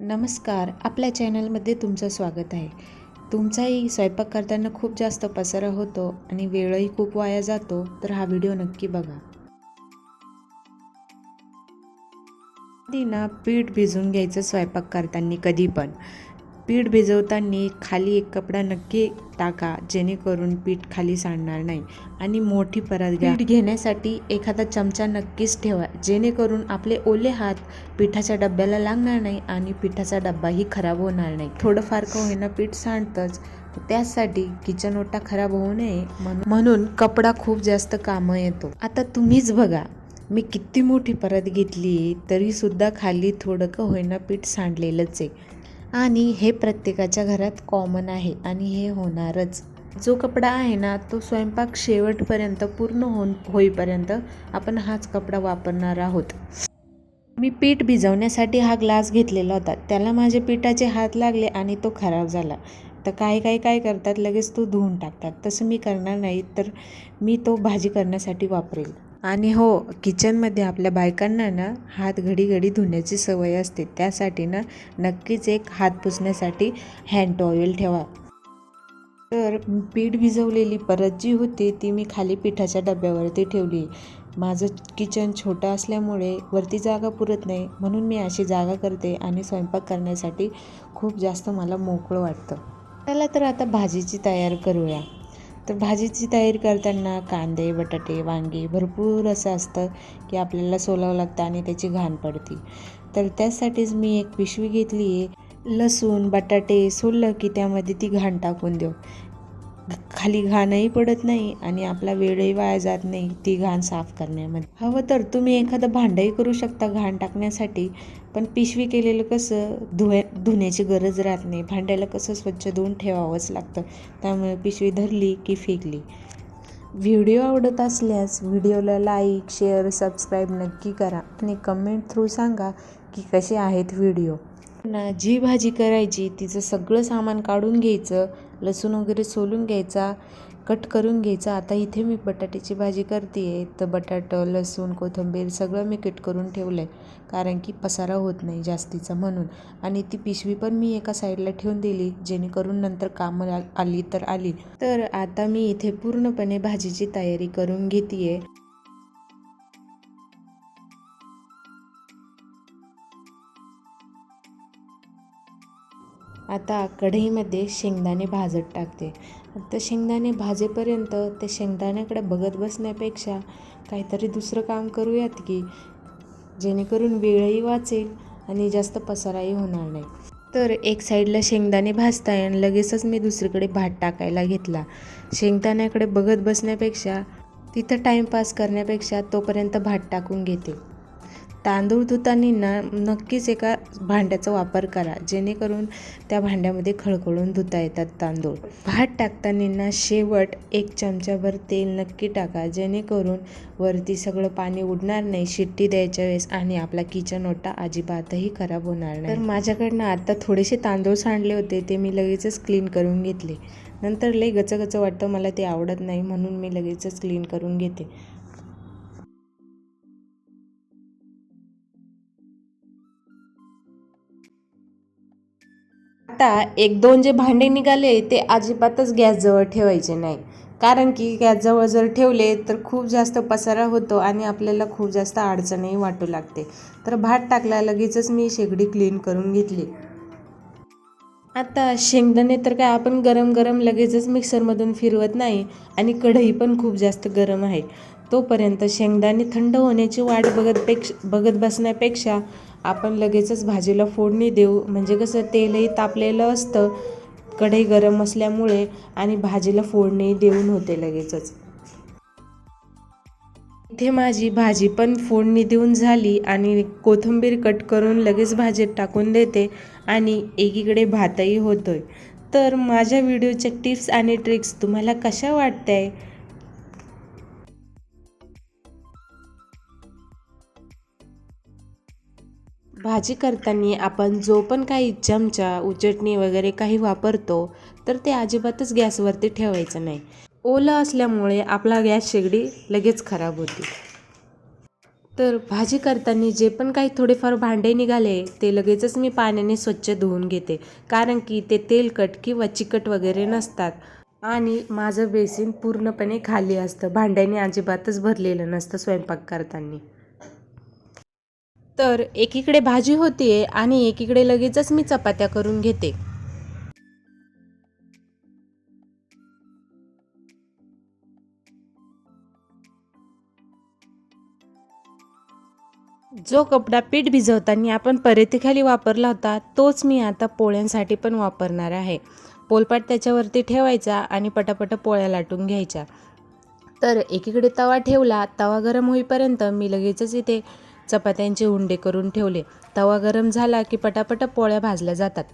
नमस्कार. आपल्या चॅनलमध्ये तुमचं स्वागत आहे. तुमचाही स्वयंपाक करताना खूप जास्त पसारा होतो आणि वेळही खूप वाया जातो तर हा व्हिडिओ नक्की बघा. आधी ना पीठ भिजवून घ्यायचं स्वयंपाक करताना कधी पण पीठ भिजवताना खाली एक कपडा नक्की टाका जेणेकरून पीठ खाली सांडणार नाही. आणि मोठी परत घ्या. पीठ घेण्यासाठी एखादा चमचा नक्कीच ठेवा जेणेकरून आपले ओले हात पिठाच्या डब्याला लागणार नाही आणि पिठाचा डब्बाही खराब होणार नाही. थोडंफार का होईना पीठ सांडतंच त्यासाठी किचन ओटा खराब होऊ नये म्हणून म्हणून कपडा खूप जास्त कामं येतो. आता तुम्हीच बघा मी किती मोठी परत घेतली तरी सुद्धा खाली थोडं का होईना पीठ सांडलेलंच आहे. आणि हे प्रत्येकाच्या घरात कॉमन आहे आणि हे होणारच. जो कपडा आहे ना तो स्वयंपाक शेवटपर्यंत पूर्ण होऊन होईपर्यंत आपण हाच कपडा वापरणार आहोत. मी पीठ भिजवण्यासाठी हा ग्लास घेतलेला होता. त्याला माझे पिठाचे हात लागले आणि तो खराब झाला. तर काही काही काय करतात लगेच तो धुवून टाकतात. तसं मी करणार नाही तर मी तो भाजी करण्यासाठी वापरेल. आणि हो किचनमध्ये आपल्या बायकांना ना हात घडी घडी धुण्याची सवय असते. त्यासाठी ना नक्कीच एक हात पुसण्यासाठी हँड ऑइल ठेवा. तर पीठ भिजवलेली परत जी होती ती मी खाली पिठाच्या डब्यावरती ठेवली. माझं किचन छोटं असल्यामुळे वरती जागा पुरत नाही म्हणून मी अशी जागा करते आणि स्वयंपाक करण्यासाठी खूप जास्त मला मोकळं वाटतं. चला तर आता भाजीची तयार करूया. तर भाजीची तयारी करताना कांदे बटाटे वांगे भरपूर असं असतं की आपल्याला सोलावं लागतं आणि त्याची घाण पडते. तर त्यासाठीच मी एक पिशवी घेतली आहे. लसूण बटाटे सोललं की त्यामध्ये ती घाण टाकून देऊ. खाली घाणही पडत नाही आणि आपला वेळही वाया जात नाही ती घाण साफ करण्यामध्ये. हवं तर तुम्ही एखादं भांडंही करू शकता घाण टाकण्यासाठी पण पिशवी केलेलं कसं? धुया धुण्याची गरज राहत नाही. भांड्याला कसं स्वच्छ धुवून ठेवावंच लागतं. त्यामुळे पिशवी धरली की फेकली. व्हिडिओ आवडत असल्यास व्हिडिओला लाईक शेअर सबस्क्राईब नक्की करा आणि कमेंट थ्रू सांगा की कसे आहेत व्हिडिओ. ना जी भाजी करायची तिचं सगळं सामान काढून घ्यायचं लसूण वगैरे सोलून घ्यायचा कट करून घ्यायचा. आता इथे मी बटाट्याची भाजी करते आहे तर बटाटं लसूण कोथिंबीर सगळं मी कट करून ठेवलं आहे कारण की पसारा होत नाही जास्तीचा म्हणून. आणि ती पिशवी पण मी एका साईडला ठेवून दिली जेणेकरून नंतर कामं आली तर आली. तर आता मी इथे पूर्णपणे भाजीची तयारी करून घेते आहे आता कढईमध्ये शेंगदाणे भाजत टाकते. आता शेंगदाणे भाजेपर्यंत ते शेंगदाण्याकडे बघत बसण्यापेक्षा काहीतरी दुसरं काम करूयात की जेणेकरून वेळही वाचेल आणि जास्त पसाराही होणार नाही. तर एक साईडला शेंगदाणे भाजताय आणि लगेचच मी दुसरीकडे भात टाकायला घेतला. शेंगदाण्याकडे बघत बसण्यापेक्षा तिथं टाईमपास करण्यापेक्षा तोपर्यंत भात टाकून घेते. तांदूळ धुताना नक्कीच एका भांड्याचा वापर करा. जेणेकरून त्या भांड्यामध्ये खळखळून धुता येतात तांदूळ. भात टाकताना ना शेवट एक चमचाभर तेल नक्की टाका. जेणेकरून वरती सगळं पाणी उडणार नाही. शिट्टी द्यायच्या वेळेस आणि आपला किचन ओटा अजिबातही खराब होणार नाही. तर माझ्याकडनं आता थोडेसे तांदूळ सांडले होते. ते मी लगेचच क्लीन करून घेतले. नंतर लई गचगच वाटतं. मला ते आवडत नाही म्हणून मी लगेचच क्लीन करून घेते. आता एक दोन जे भांडे निघाले ते अजिबातच गॅसजवळ ठेवायचे नाही. कारण की गॅसजवळ जर ठेवले तर खूप जास्त पसारा होतो आणि आपल्याला खूप जास्त अडचणही वाटू लागते. तर भात टाकला लगेचच मी शेगडी क्लीन करून घेतली. आता शेंगदाणे तर काय आपण गरम गरम लगेचच मिक्सरमधून फिरवत नाही आणि कढई पण खूप जास्त गरम आहे. तोपर्यंत शेंगदाणे थंड होण्याची वाट बघत पेक्ष बघत बसण्यापेक्षा आपण लगेचच भाजीला फोडणी देऊ. म्हणजे कसं तेलही तापलेलं असतं कढई गरम असल्यामुळे आणि भाजीला फोडणी देऊन होते लगेचच. इथे माझी भाजी पण फोडणी देऊन झाली आणि कोथिंबीर कट करून लगेच भाजीत टाकून देते आणि एकीकडे भातही होतोय. तर माझ्या व्हिडिओच्या टिप्स आणि ट्रिक्स तुम्हाला कशा वाटतंय? भाजी करताना आपण जो पण काही चमचा उचटणी वगैरे काही वापरतो तर ते अजिबातच गॅसवरती ठेवायचं नाही. ओलं असल्यामुळे आपला गॅस शेगडी लगेच खराब होते. तर भाजी करताना जे पण काही थोडेफार भांडे निघाले ते लगेचच मी पाण्याने स्वच्छ धुवून घेते. कारण की ते तेलकट किंवा चिकट वगैरे नसतात. आणि माझं बेसिन पूर्णपणे खाली असतं. भांड्याने अजिबातच भरलेलं नसतं स्वयंपाक करताना. तर एकीकडे भाजी होतीये आणि एकीकडे लगेचच मी चपात्या करून घेते. जो कपडा पीठ भिजवताना आपण परेतीखाली वापरला होता तोच मी आता पोळ्यांसाठी पण वापरणार आहे. पोलपाट त्याच्यावरती ठेवायचा आणि पटापट पोळ्या लाटून घ्यायच्या. तर एकीकडे तवा ठेवला तवा गरम होईपर्यंत मी लगेचच इथे चपात्यांचे उंडे करून ठेवले. तवा गरम झाला की पटापट पोळ्या भाजल्या जातात.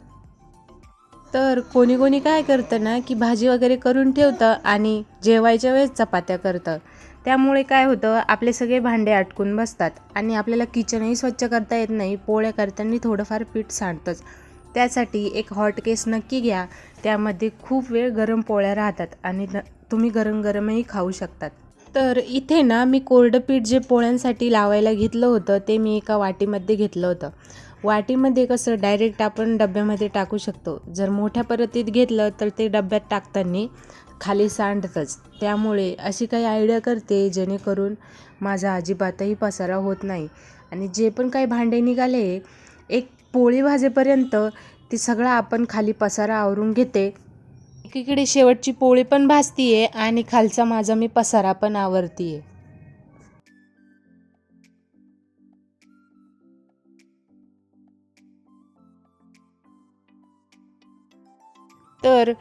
तर कोणी कोणी काय करतं ना की भाजी वगैरे करून ठेवतं आणि जेवायच्या वेळेस चपात्या करतं. त्यामुळे काय होतं आपले सगळे भांडे अटकून बसतात आणि आपल्याला किचनही स्वच्छ करता येत नाही पोळ्या करताना थोडंफार पीठ सांडतंच. त्यासाठी एक हॉट केस नक्की घ्या. त्यामध्ये खूप वेळ गरम पोळ्या राहतात आणि न तुम्ही गरम गरमही खाऊ शकतात. तर इथे ना मी कोरडं पीठ जे पोळ्यांसाठी लावायला घेतलं होतं ते मी एका वाटीमध्ये घेतलं होतं. वाटीमध्ये कसं डायरेक्ट आपण डब्यामध्ये टाकू शकतो. जर मोठ्या परतीत घेतलं तर ते डब्यात टाकताना खाली सांडतंच. त्यामुळे अशी काही आयडिया करते जेणेकरून माझा अजिबातही पसारा होत नाही. आणि जे पण काही भांडे निघाले एक पोळी भाजेपर्यंत ते सगळं आपण खाली पसारा आवरून घेते. एकीकडे शेवटची पोळी पण भाजतीये आणि खालचा माझा मी पसारा पण आवरतीये. तर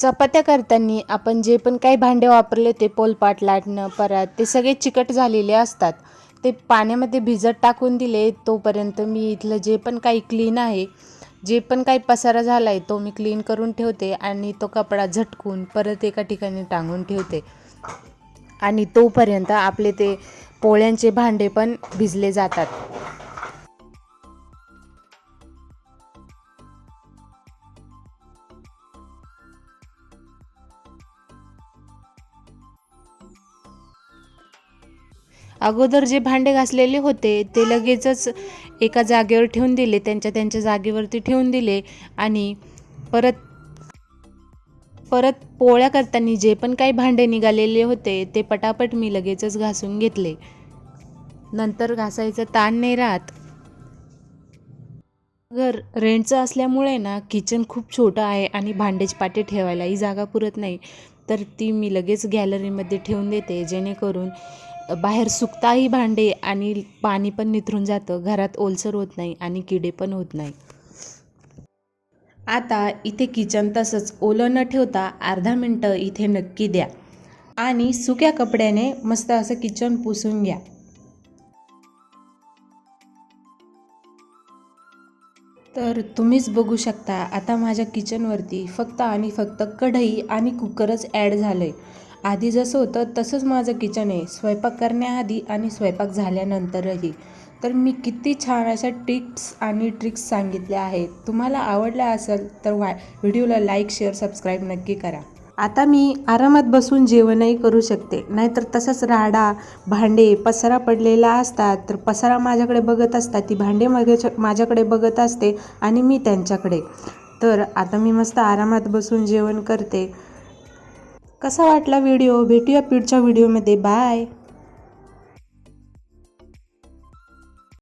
चपात्या करताना आपण जे पण काही भांडे वापरले ते पोलपाट लाटणं परत ते सगळे चिकट झालेले असतात. ते पाण्यामध्ये भिजत टाकून दिले तोपर्यंत मी इथलं जे पण काही क्लीन आहे जे पण काही पसारा झाला आहे तो मी क्लीन करून ठेवते आणि तो कपडा झटकून परत एका ठिकाणी टांगून ठेवते. आणि तोपर्यंत आपले ते पोळ्यांचे भांडे पण भिजले जातात. अगोदर जे भांडे घासलेले होते ते लगेचच एका जागेवर ठेवून दिले त्यांच्या त्यांच्या जागेवरती ठेवून दिले आणि परत परत पोळ्या करताना जे पण काही भांडे निघालेले होते ते पटापट मी लगेचच घासून घेतले. नंतर घासायचं ताण नाही राहत. घर रेंटचं असल्यामुळे ना किचन खूप छोटं आहे आणि भांडेच पाटे ठेवायलाही जागा पुरत नाही. तर ती मी लगेच गॅलरीमध्ये ठेवून देते जेणेकरून बाहेर सुकताही भांडे आणि पाणी पण निथरून जातं. घरात ओलसर होत नाही आणि किडे पण होत नाही आता इथे किचन तसंच ओलं न ठेवता अर्धा मिनटं इथे नक्की द्या आणि सुक्या कपड्याने मस्त असं किचन पुसून घ्या. तर तुम्हीच बघू शकता आता माझ्या किचनवरती फक्त आणि फक्त कढई आणि कुकरच ॲड झालं आहे आधी जसं होतं तसंच माझं किचन आहे. स्वयंपाक करण्याआधी आणि स्वयंपाक झाल्यानंतरही. तर मी किती छान अशा टिप्स आणि ट्रिक्स सांगितल्या आहेत. तुम्हाला आवडल्या असेल तर वा व्हिडिओला लाईक शेअर सबस्क्राईब नक्की करा. आता मी आरामात बसून जेवणही करू शकते. नाहीतर तसंच राडा भांडे पसारा पडलेला असतात तर पसारा माझ्याकडे बघत असतात ती भांडे माझ्या माझ्याकडे बघत असते आणि मी त्यांच्याकडे. तर आता मी मस्त आरामात बसून जेवण करते. कसा वाटला व्हिडिओ भेटूया पुढच्या व्हिडिओमध्ये बाय